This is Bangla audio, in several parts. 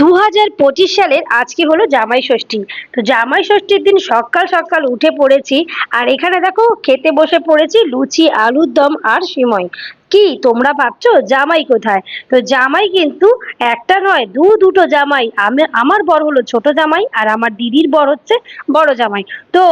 দু হাজার পঁচিশ সালের আজকে হলো জামাই ষষ্ঠী। তো জামাই ষষ্ঠীর দিন সকাল সকাল উঠে পড়েছি, আর এখানে দেখো খেতে বসে পড়েছি লুচি, আলুর দম আর সিমই। কি, তোমরা ভাবছ জামাই কোথায়? তো জামাই কিন্তু একটা নয়, দু দুটো জামাই। আমি, আমার বর হলো ছোট জামাই আর আমার দিদির বর হচ্ছে বড় জামাই। তো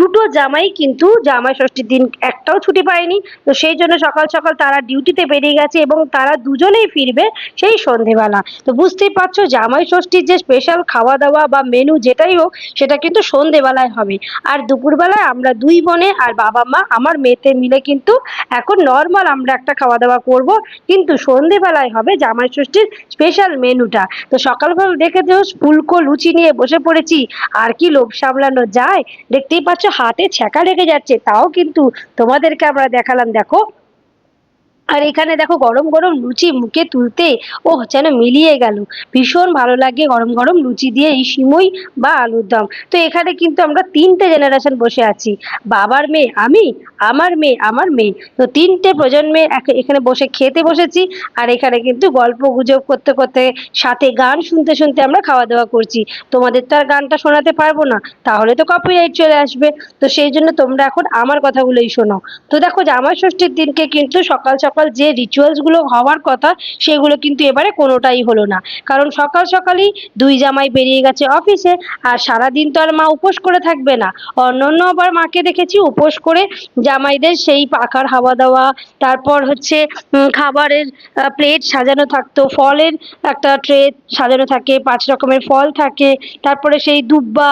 দুটো জামাই কিন্তু জামাই ষষ্ঠীর দিন একটাও ছুটি পায়নি। তো সেই জন্য সকাল সকাল তারা ডিউটিতে বেরিয়ে গেছে এবং তারা দুজনেই ফিরবে সেই সন্ধেবেলা। তো বুঝতেই পারছ, জামাই ষষ্ঠীর যে স্পেশাল খাওয়া দাওয়া বা মেনু যেটাই হোক, সেটা কিন্তু সন্ধেবেলায় হবে। আর দুপুরবেলায় আমরা দুই বোনে আর বাবা মা, আমার মেয়েতে মিলে কিন্তু এখন নর্মাল আমরা একটা খাওয়া দাওয়া করব। কিন্তু সন্ধেবেলায় হবে জামাই ষষ্ঠীর স্পেশাল মেনুটা তো সকালবেলা দেখে যে ফুলকো লুচি নিয়ে বসে পড়েছি। আর কি লোভ সামলানো যায়? দেখতেই পাচ্ছ হাতে ছ্যাঁকা লেগে যাচ্ছে। তাও কিন্তু তোমাদেরকে আমরা দেখালাম দেখো। আর এখানে দেখো গরম গরম লুচি মুখে তুলতে ও যেন মিলিয়ে গেল। ভীষণ ভালো লাগে গরম গরম লুচি দিয়ে এই সিমই বা আলুর দম। তো এখানে কিন্তু আমরা তিনটে জেনারেশন বসে আছি। বাবার মেয়ে আমি, আমার মেয়ে আমার মেয়ে। তো তিনটে প্রজন্মে এখানে বসে খেতে বসেছি আর এখানে কিন্তু গল্প গুজব করতে করতে সাথে গান শুনতে শুনতে আমরা খাওয়া দাওয়া করছি। তোমাদের তো আর গানটা শোনাতে পারব না, তাহলে তো কপিরাইট চলে আসবে। তো সেই জন্য তোমরা এখন আমার কথাগুলোই শোনো। তো দেখো জামাই ষষ্ঠীর দিনকে কিন্তু সকাল সকাল যে রিচুয়ালসগুলো হওয়ার কথা, সেগুলো কিন্তু এবারে কোনোটাই হলো না। কারণ সকাল সকালই দুই জামাই বেরিয়ে গেছে অফিসে আর সারাদিন তো আর মা উপোস করে থাকবে না। অন্যান্য আবার মাকে দেখেছি উপোস করে জামাইদের সেই পাখার হাওয়া দেওয়া, তারপর হচ্ছে খাবারের প্লেট সাজানো থাকতো, ফলের একটা ট্রে সাজানো থাকে, পাঁচ রকমের ফল থাকে, তারপরে সেই দুব্বা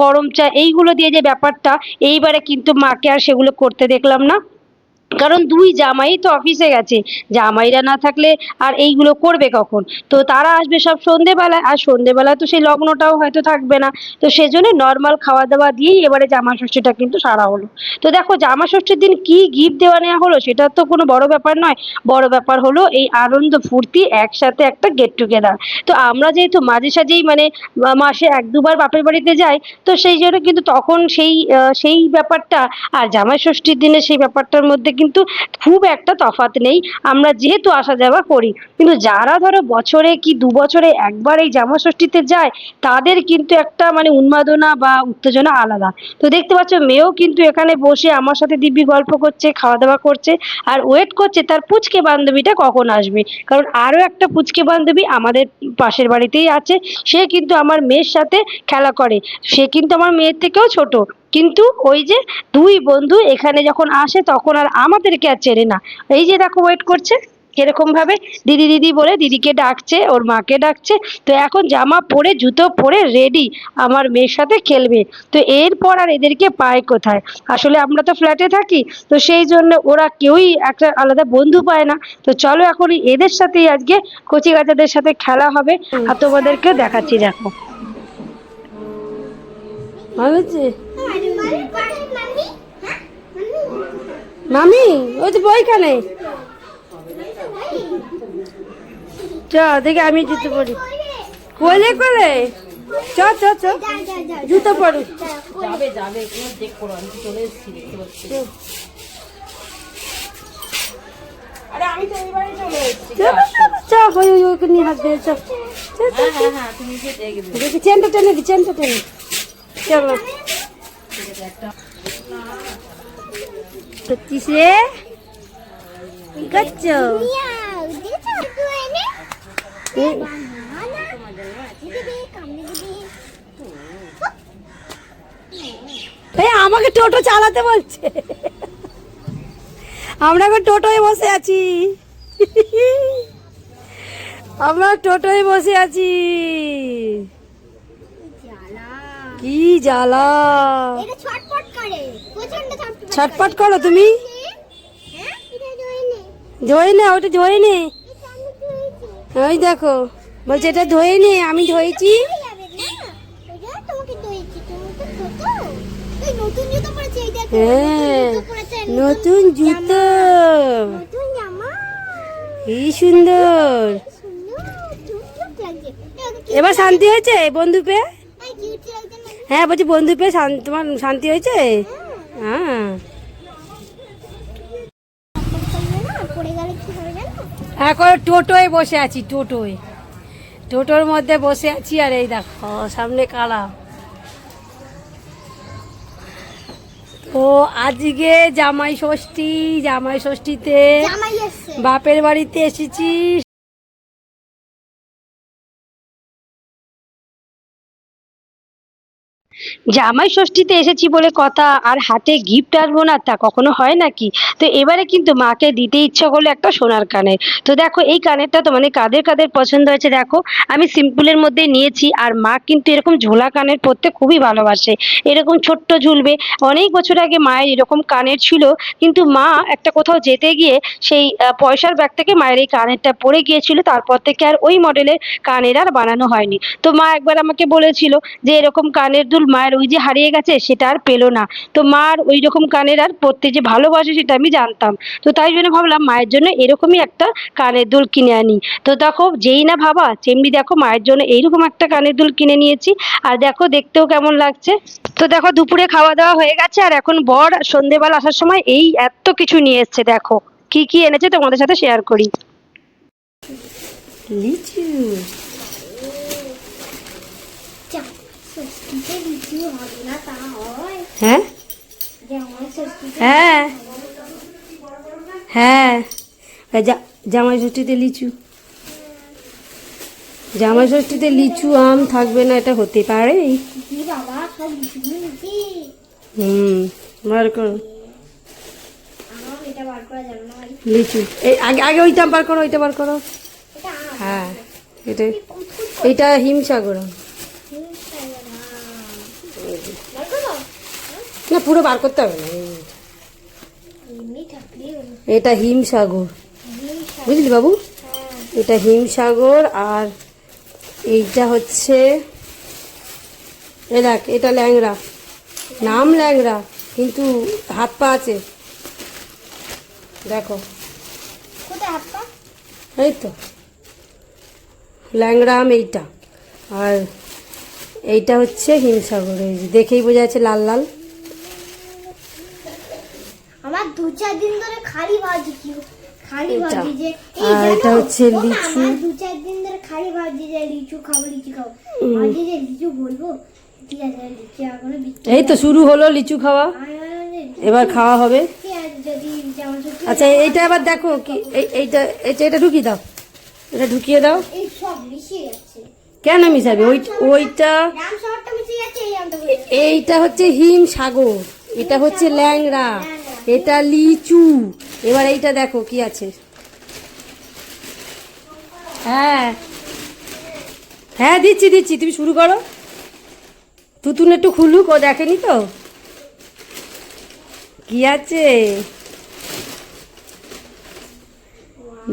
করমচা এইগুলো দিয়ে যে ব্যাপারটা, এইবারে কিন্তু মাকে আর সেগুলো করতে দেখলাম না। কারণ দুই জামাই তো অফিসে গেছে। জামাইরা না থাকলে আর এইগুলো করবে কখন? তো তারা আসবে সব সন্ধেবেলায়, আর সন্ধেবেলায় তো সেই লগ্নটাও হয়তো থাকবে না। তো সেজন্য নর্মাল খাওয়া দাওয়া দিয়েই এবারে জামা ষষ্ঠীটা কিন্তু সারা হলো। তো দেখো জামা ষষ্ঠীর দিন কি গিফট দেওয়া নেওয়া হলো সেটা তো কোনো বড় ব্যাপার নয়। বড় ব্যাপার হলো এই আনন্দ, ফুর্তি, একসাথে একটা গেট টুগেদার তো আমরা যেহেতু মাঝে সাঝেই মানে মাসে এক দুবার বাপের বাড়িতে যাই, তো সেই জন্য কিন্তু তখন সেই সেই ব্যাপারটা আর জামাই ষষ্ঠীর দিনে সেই ব্যাপারটার মধ্যে কিন্তু খুব একটা তফাৎ নেই। আমরা যেহেতু আসা যাওয়া করি, কিন্তু যারা ধরো বছরে কি দু বছরে একবার এই জামা ষষ্ঠীতে যায়, তাদের কিন্তু একটা মানে উন্মাদনা বা উত্তেজনা আলাদা। তো দেখতে পাচ্ছ, মেয়েও কিন্তু এখানে বসে আমার সাথে দিব্যি গল্প করছে খাওয়া দাওয়া করছে, আর ওয়েট করছে তার পুচকে বান্ধবীটা কখন আসবে। কারণ আরও একটা পুচকে বান্ধবী আমাদের পাশের বাড়িতেই আছে, সে কিন্তু আমার মেয়ের সাথে খেলা করে। সে কিন্তু আমার মেয়ের থেকেও ছোট। কিন্তু ওই যে দুই বন্ধু এখানে যখন আসে তখন আর আমাদেরকে আর চেনে না। এই যে দেখো ওয়েট করছে, কীরকম ভাবে? দিদি দিদি বলে, দিদিকে ডাকছে, ওর মাকে ডাকছে, তো এখন জামা পরে, জুতো পরে রেডি আমার মেয়ের সাথে খেলবে। তো এরপর আর এদেরকে পায় কোথায়? আসলে আমরা তো ফ্ল্যাটে থাকি, তো সেই জন্য ওরা কেউই একটা আলাদা বন্ধু পায় না। তো চলো এখন এদের সাথেই আজকে কচি গাছাদের সাথে খেলা হবে, আর তোমাদেরকে দেখাচ্ছি দেখো। ভালো হচ্ছে মামি ওই তো বইখানে চ দেখে আমি জুতো পরি। কোলে কোলে? চ চ চ। জুতো পরি। যাবে যাবে চেক করো আমি চলে এসেছি দেখতে পাচ্ছি। আরে আমি তো এইবারই চলে এসেছি। চ চ ওই ওই ওকে নিয়ে হাত দিয়ে চ। হ্যাঁ হ্যাঁ হ্যাঁ তুমি যে দেখবে দেখি চেনটা টেনে দি চেনটা টেনে চলো। সত্যি রে কি করছ আমাকে টোটো চালাতে বলছে। আমরা এখন টোটোয় বসে আছি। আমরা টোটোয় বসে আছি। কি জ্বালা। ছটপট করো তুমি। ধোয় না ওটা ধোয় নে। ওই দেখো বলছে এটা ধোয়ে নে আমি ধুয়েছি। হ্যাঁ নতুন জুতো। কি সুন্দর। এবার শান্তি হয়েছে বন্ধু পেয়ে হ্যাঁ বলছি বন্ধু পেয়ে তোমার শান্তি হয়েছে? হ্যাঁ। এখন টোটোয় বসে আছি টোটোয়। টোটোর মধ্যে বসে আছি আর এই দেখো সামনে কালা। তো আজকে জামাই ষষ্ঠী জামাই ষষ্ঠীতে বাপের বাড়িতে এসেছি জামাই ষষ্ঠীতে এসেছি বলে কথা, আর হাতে গিফট আনব না, তা কখনো হয় নাকি? তো এবারে কিন্তু মাকে দিতে ইচ্ছা করল একটা সোনার কানের তো দেখো, এই কানেরটা তো মানে কাদের কাদের পছন্দ হয়েছে দেখো। আমি সিম্পলের মধ্যে নিয়েছি, আর মা কিন্তু এরকম ঝোলা কানের পরতে খুবই ভালোবাসে। এরকম ছোট্ট ঝুলবে। অনেক বছর আগে মায়ের এরকম কানের ছিল, কিন্তু মা একটা কোথাও যেতে গিয়ে সেই পয়সার ব্যাগ থেকে মায়ের এই কানেরটা পরে গিয়েছিল, তারপর থেকে আর ওই মডেলের কানের আর বানানো হয়নি। তো মা একবার আমাকে বলেছিল যে এরকম কানের দুল মায়ের ওই যে হারিয়ে গেছে সেটা আর পেল না। তো মার ওই রকম কানের আর পরতে যে ভালোবাসে সেটা আমি জানতাম। তো তাই জন্য ভাবলাম মায়ের জন্য এরকমই একটা কানের দুল কিনে আনি। তো দেখো যেই না ভাবা, তেমনি দেখো মায়ের জন্য এইরকম একটা কানের দুল কিনে নিয়েছি। আর দেখো দেখতেও কেমন লাগছে। তো দেখো দুপুরে খাওয়া দাওয়া হয়ে গেছে আর এখন বর সন্ধেবেলা আসার সময় এই এত কিছু নিয়ে এসছে, দেখো। কি কি এনেছে তোমাদের সাথে শেয়ার করি। লিচু যা- ষষ্ঠীতে লিচু হবে না তা হয়? হ্যাঁ। হ্যাঁ। জামাই ষষ্ঠীতে লিচু। জামাই ষষ্ঠীতে লিচু, আম থাকবে না, এটা হতে পারে। হুম, বার করো। এটা লিচু। এই, আগে আগে ওইটা বার করো, ওইটা বার করো। এটা হ্যাঁ এটা এইটা হিমসাগর আম। হিংসা না বার করো না, পুরো বার করতে হবে না। এটা হিমসাগর। বুঝলি বাবু? এটা হিমসাগর আর এইটা হচ্ছে, এ দেখ, এটা ল্যাংড়া। নাম ল্যাংরা কিন্তু হাত পা আছে। দেখো। এই তো। ল্যাংড়া আম এইটা। আর এইটা হচ্ছে হিমসাগর, এই দেখেই বোঝা যাচ্ছে লাল লাল আমার দু চার দিন ধরে খালি ভাজি কি খালি ভাজি যে আর এটা হচ্ছে লিচু। দু চার দিন ধরে খালি ভাজি যে লিচু খাব লিচু খাব। ভাজি যে লিচু বলব এই তো শুরু হলো লিচু খাওয়া। এবার খাওয়া হবে। আচ্ছা এইটা এবার দেখো কি এই- এইটা এইটা এটা ঢুকিয়ে দাও। এটা ঢুকিয়ে দাও। কেন মিশাবে? ওই ওইটা এইটা হচ্ছে হিম সাগর। এটা হচ্ছে ল্যাংড়া। এটা লিচু। এবার এইটা দেখো কি আছে। হ্যাঁ। হ্যাঁ দিচ্ছি দিচ্ছি। তুমি শুরু করো। তুতুন একটু খুলুক ও দেখেনি তো। কি আছে?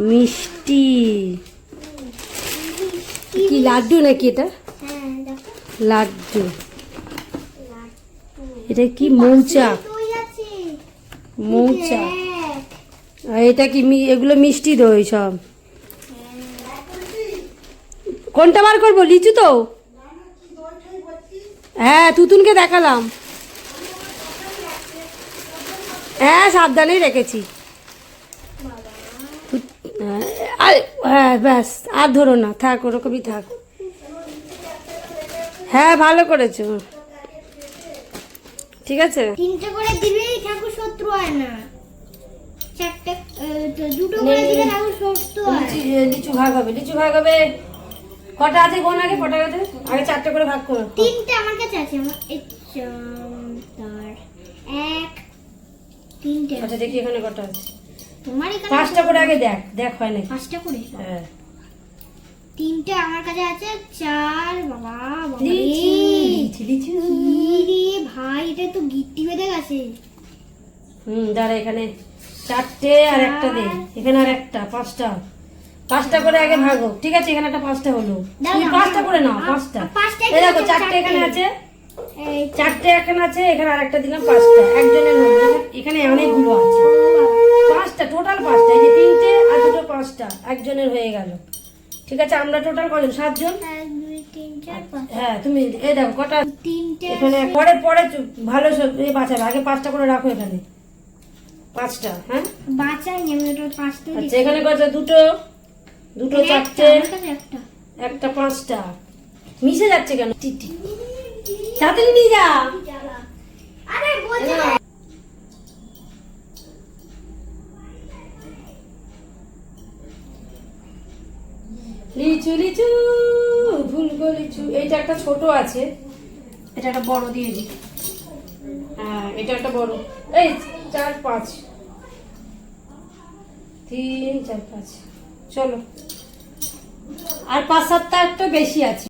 মিষ্টি। কি লাড্ডু নাকি এটা? হ্যাঁ লাড্ডু। এটা কি মৌচাক? দেখ। আর এটা কি মি- এগুলো মিষ্টি দই সব। কোনটা বার করব? লিচু তো? হ্যাঁ তুতুনকে দেখালাম। হ্যাঁ সাবধানেই রেখেছি। হ্যাঁ, হ্যাঁ ব্যাস আর ধরো না থাক ওরকমই থাক। হ্যাঁ ভালো করেছ। ঠিক আছে? তিনটে করে হয় না। চারটে দুটো করে দিলে ঠাকুর শত্রু লিচু- লিচু ভাগ হবে লিচু ভাগ হবে। কটা আছে কোন আগে? কটা আছে? আগে চারটে করে ভাগ করো। তিনটে আমার কাছে আছে আমার চার, এক তিনটে আচ্ছা দেখি এখানে কটা আছে। তোমার এখানে পাঁচটা করে আগে দেখ দেখ হয় নাকি? পাঁচটা করে? হ্যাঁ। তিনটে আমার কাছে আছে চার বাবা ভাই এটা তো গিট্টি বেঁধে গেছে। হুম দাঁড়া এখানে চারটে আর একটা দে। এখানে আর একটা পাঁচটা। পাঁচটা করে আগে ভাগ। ঠিক আছে এখানে একটা পাঁচটা হলো। তুমি পাঁচটা করে নাও পাঁচটা। এই দেখো চারটে। এখানে আছে। চারটে এখানে আছে এখানে আর একটা দিলাম পাঁচটা। একজনের এখানে অনেকগুলো আছে। পাঁচটা টোটাল পাঁচটা। এই যে তিনটে আর দুটো পাঁচটা একজনের হয়ে গেল। ঠিক আছে আমরা টোটাল কজন? সাতজন? হ্যাঁ তুমি এই দেখো কটা তিনটে এখানে পরে পরে ভালো সব বাঁচাবে। আগে পাঁচটা করে রাখো এখানে। পাঁচটা হ্যাঁ? পাঁচটা আচ্ছা এখানে দুটো? দুটো চারটে? একটা। একটা পাঁচটা। মিশে যাচ্ছে কেন? তাড়াতাড়ি নিয়ে যা। আরে লিচু লিচু ভুলগো লিচু। এইটা একটা ছোট আছে। এটা একটা বড় দিয়ে দিই। হ্যাঁ এটা একটা বড়। এই চার পাঁচ। তিন চার পাঁচ। চলো। আর পাঁচ সাতটা একটা বেশি আছে।